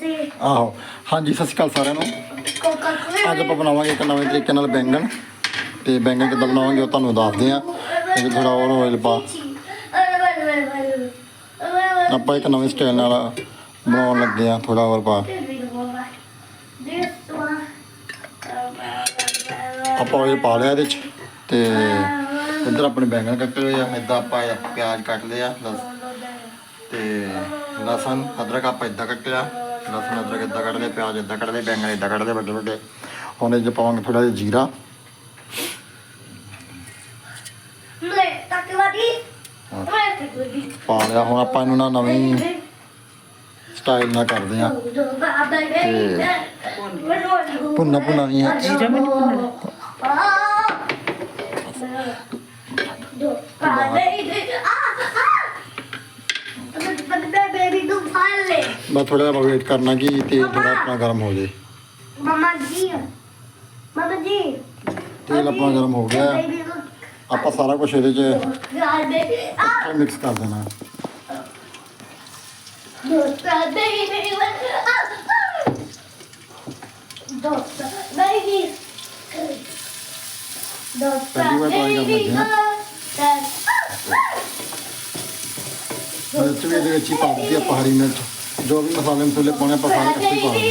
ਸੀ ਆਹੋ ਹਾਂਜੀ ਸਤਿ ਸ਼੍ਰੀ ਅਕਾਲ ਸਾਰਿਆਂ ਨੂੰ। ਕੋਕਾ ਅੱਜ ਆਪਾਂ ਬਣਾਵਾਂਗੇ ਇੱਕ ਨਵੇਂ ਤਰੀਕੇ ਨਾਲ ਬੈਂਗਣ। ਤੇ ਬੈਂਗਣ ਕਿੱਦਾਂ ਬਣਾਵਾਂਗੇ ਉਹ ਤੁਹਾਨੂੰ ਦੱਸਦੇ ਆ ਇਹ ਥੋੜਾ ਹੋਰ ਆਇਲ ਪਾ। ਆਪਾਂ ਇੱਕ ਨਵੇਂ ਸਟਾਈਲ ਨਾਲ ਬਣਾਉਣ ਲੱਗੇ ਆ ਥੋੜਾ ਹੋਰ ਪਾ। ਆਪਾਂ ਆਇਲ ਪਾ ਲਿਆ ਇਹਦੇ ਚ। ਤੇ ਇੱਧਰ ਆਪਣੇ ਬੈਂਗਣ ਕੱਟੇ ਹੋਏ ਆ। ਇੱਦਾਂ ਆਪਾਂ ਇਹ ਪਿਆਜ਼ ਕੱਟ ਲਿਆ ਤੇ ਲਸਣ ਅਦਰਕ ਆਪਾਂ ਇੱਦਾਂ ਕੱਟਿਆ। ਲਸਣ ਅਦਰਕ ਇੱਦਾਂ ਲਿਆ ਪਿਆਜ਼ ਇੱਦਾਂ ਲਿਆ ਬੈਂਗਣ ਇੱਦਾਂ ਲਿਆ ਵੱਡੇ ਵੱਡੇ। ਹੁਣ ਇਹ 'ਚ ਪਾਵਾਂਗੇ ਥੋੜਾ ਜਿਹਾ ਜੀਰਾ। ਪਾ ਲਿਆ ਹੁਣ ਆਪਾਂ ਇਹਨੂੰ ਨਾ ਨਵੇਂ ਸਟਾਈਲ ਨਾਲ ਕਰਦੇ ਆ ਭੁੰਨਾ ਭੁੰਨਾ ਨਹੀਂ ਹੈ। ਜੀਰਾ ਨਹੀਂ ਭੁੰਨਣਾ ਬੇਬੀ ਤੂੰ ਫੜ ਲੈ ਬਸ ਥੋੜਾ ਜਿਹਾ ਵੇਟ ਕਰਨਾ ਕਿ ਤੇਲ ਥੋੜਾ ਆਪਣਾ ਗਰਮ ਹੋ ਜਾਏ ਮਮਾ ਜੀ ਮਮਾ ਜੀ। ਤੇਲ ਆਪਣਾ ਗਰਮ ਹੋ ਗਿਆ। ਆਪਾਂ ਸਾਰਾ ਕੁਝ ਇਹਦੇ 'ਚ ਮਿਕਸ ਕਰ ਦੇਣਾ। ਦੋਸਤਾ ਬੇਬੀ ਦੋਸਤਾ ਬੇਬੀ ਦੋਸਤਾ ਬੇਬੀ ਹਾਂ। ਮਿਰਚ ਵੀ ਇਹਦੇ ਵਿੱਚ ਹੀ ਪਾ ਦਿੱਤੀ ਆਪਾਂ ਹਰੀ ਮਿਰਚ। ਜੋ ਵੀ ਮਸਾਲੇ ਮਸੂਲੇ ਪਾਉਣੇ ਆਪਾਂ ਸਾਰੇ ਇਕੱਠੇ ਹੀ ਪਾ ਦੇਣੇ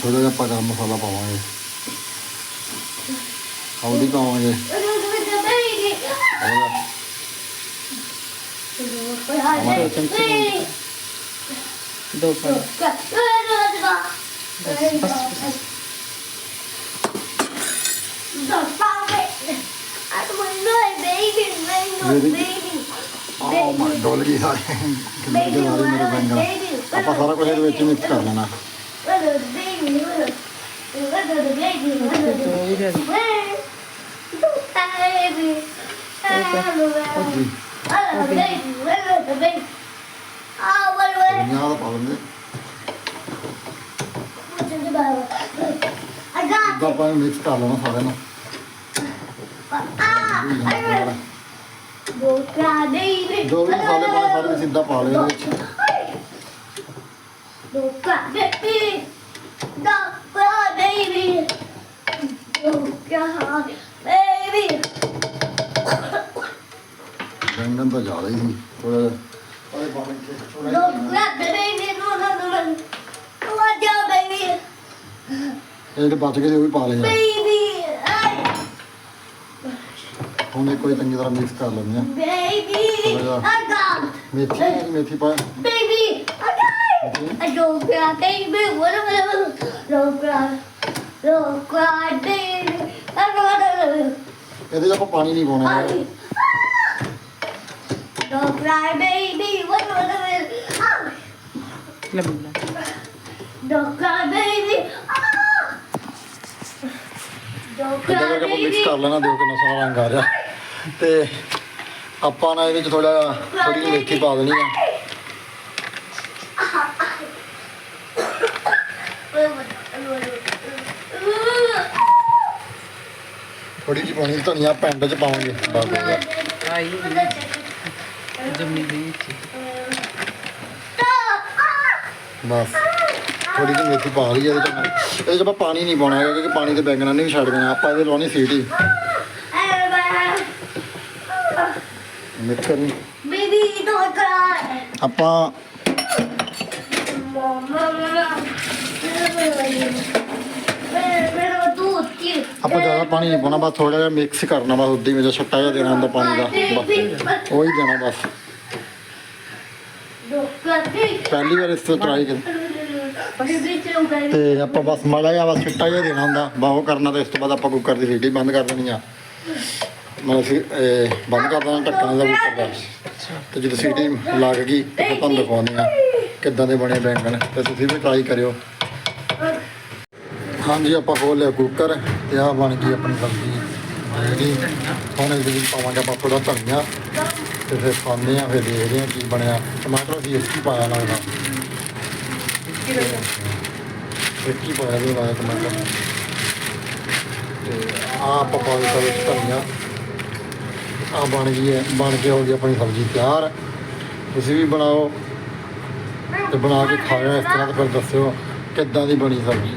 ਥੋੜਾ ਜਿਹਾ ਆਪਾਂ ਗਰਮ ਮਸਾਲਾ ਪਾਵਾਂਗੇ ਹਲਦੀ ਪਾਵਾਂਗੇ ਹੋਰ ਦੋ ਪਰ ਆਹ ਮਾ ਡੋਲ ਗਈ ਸਾਰੇ ਕਿੰਨੇ ਦੇ ਵਾਰੀ ਮੇਰੇ ਬੈਂਗਣ ਆਪਾਂ ਸਾਰਾ ਕੁਝ ਇਹਦੇ ਵਿੱਚ ਮਿਕਸ ਕਰ ਲੈਣਾ ਦੋ ਹੀ ਦੇ ਧਨੀਆ ਦਾ ਪਾ ਲੈਂਦੇ I got ਇਦਾਂ ਆਪਾਂ ਮਿਕਸ ਕਰ ਲੈਣਾ ਸਾਰਿਆਂ ਨੂੰ Ah! Boca baby. ਜੋ ਵੀ ਮਸਾਲੇ ਪਾਣੇ ਸਾਰੇ ਵਿੱਚ ਸਿੱਧਾ ਪਾ ਲਏ ਇਹਦੇ ਵਿੱਚ Boca baby. Boca baby. Boca baby. ਬੈਂਗਣ ਤਾਂ ਜ਼ਿਆਦਾ ਹੀ ਸੀ ਥੋੜਾ ਜਿਹਾ ਉਹਦੇ ਪਾ ਕੇ ਥੋੜਾ ਜਿਹਾ Boca baby. No no no no. What your baby? ਇਹ ਜਿਹੜੇ ਬਚ ਗਏ ਸੀ ਉਹ ਵੀ ਪਾ ਲਏ ਆ Baby. ਹੁਣ ਇੱਕ ਵਾਰੀ ਚੰਗੀ ਤਰ੍ਹਾਂ ਮਿਕਸ ਕਰ ਲੈਂਦੇ ਆ baby. I got. ਮੇਥੀ ਮੇਥੀ ਪਾ Baby. Okay. I don't cry, baby. What am I? Don't cry. Don't cry, baby. I don't ਇਹਦੇ 'ਚ ਆਪਾਂ ਪਾਣੀ ਨਹੀਂ ਪਾਉਣਾ ਹੈਗਾ। Don't cry, baby. What am I? ਲੰਬਾ Don't cry, baby. Don't ਇੱਦਾਂ cry, ਕਰਕੇ ਆਪਾਂ ਮਿਕਸ baby. ਕਰ ਲੈਣਾ ਦਿਓ ਕਿੰਨਾ ਸੋਹਣਾ ਰੰਗ ਆ ਰਿਹਾ ਤੇ ਆਪਾਂ ਨਾ ਇਹਦੇ 'ਚ ਥੋੜਾ ਥੋੜੀ ਜਿਹੀ ਮੇਥੀ ਪਾ ਦੇਣੀ ਆ ਥੋੜੀ ਜਿਹੀ ਪਾਣੀ ਧਨੀਆ ਪਿੰਡ 'ਚ ਪਾਵਾਂਗੇ ਬਸ ਹੋ ਗਿਆ। ਆਈ ਬਸ। ਥੋੜੀ ਜਿਹੀ ਮੇਥੀ ਪਾ ਲਈ ਇਹਦੇ 'ਚ। ਇਹਦੇ 'ਚ ਆਪਾਂ ਪਾਣੀ ਨਹੀਂ ਪਾਉਣਾ ਹੈਗਾ ਕਿਉਂਕਿ ਪਾਣੀ ਤੇ ਬੈਂਗਣਾ ਨਹੀਂ ਛੱਡ ਦੇਣਾ। ਆਪਾਂ ਇਹਦੇ ਲਾਉਣੀ ਸੀਟੀ। ਮਿਕਸ ਕਰਨੀ। Baby, don't cry. ਆਪਾਂ ਦੁੱਧ ਕੀ ਆਪਾਂ ਜ਼ਿਆਦਾ ਪਾਣੀ ਨਹੀਂ ਪਾਉਣਾ, ਬਸ ਥੋੜਾ ਜਿਹਾ ਮਿਕਸ ਕਰਨਾ ਬਸ ਉਦਾਂ ਹੀ ਵਿੱਚ, ਛੱਟਾ ਜਿਹਾ ਦੇਣਾ ਹੁੰਦਾ ਪਾਣੀ ਦਾ, ਬਸ। ਉਹੀ ਦੇਣਾ ਬਸ। ਪਹਿਲੀ ਵਾਰ ਇਸ ਤੋਂ ਟਰਾਈ ਕਰ ਤੇ ਆਪਾਂ ਬਸ ਮਾੜਾ ਜਿਹਾ ਬਸ ਛਿੱਟਾ ਜਿਹਾ ਦੇਣਾ ਹੁੰਦਾ, ਬਸ ਉਹ ਕਰਨਾ ਤੇ ਇਸ ਤੋਂ ਬਾਅਦ ਆਪਾਂ ਕੁੱਕਰ ਦੀ ਸੀਟੀ ਬੰਦ ਕਰ ਦੇਣੀ ਆ। ਮੈਂ ਅਸੀਂ ਬੰਦ ਕਰ ਦੇਣਾ, ਢੱਕਣ ਦਾ ਕੁੱਕਰ ਦਾ। ਤੇ ਜਦੋਂ ਸੀਟੀ ਲੱਗ ਗਈ, ਤੇ ਤੁਹਾਨੂੰ ਦਿਖਾਉਂਦੇ ਆ ਕਿੱਦਾਂ ਦੇ ਬਣੇ ਬੈਂਗਣ। ਤੇ ਤੁਸੀਂ ਵੀ ਟਰਾਈ ਕਰਿਓ। ਹਾਂਜੀ ਆਪਾਂ ਖੋਲ ਲਿਆ ਕੁੱਕਰ ਤੇ ਆਹ ਬਣ ਗਈ ਆਪਣੀ ਸਬਜ਼ੀ ਜਿਹੜੀ ਹੁਣ ਇਹਦੇ ਵਿੱਚ ਪਾਵਾਂਗੇ ਆਪਾਂ ਥੋੜਾ ਧਨੀਆ, ਤੇ ਫਿਰ ਪਾਉਂਦੇ ਆ ਫਿਰ ਦੇਖਦੇ ਆ ਕੀ ਬਣਿਆ। ਟਮਾਟਰ ਅਸੀਂ ਇੱਕ ਹੀ ਪਾਇਆ ਲੱਗਦਾ ਇੱਕ ਹੀ ਪਾਇਆ ਵੀ ਲਾਇਆ ਟਮਾਟਰ। ਤੇ ਆ ਆਪਾਂ ਪਾ ਦਿੱਤਾ ਵਿੱਚ ਧਨੀਆ। ਆ ਬਣ ਗਈ ਹੈ, ਬਣ ਕੇ ਹੋ ਗਈ ਆਪਣੀ ਸਬਜ਼ੀ ਤਿਆਰ। ਤੁਸੀਂ ਵੀ ਬਣਾਓ, ਤੇ ਬਣਾ ਕੇ ਖਾਓ ਇਸ ਤਰ੍ਹਾਂ ਤੇ ਫਿਰ ਦੱਸਿਓ ਕਿੱਦਾਂ ਦੀ ਬਣੀ ਸਬਜ਼ੀ।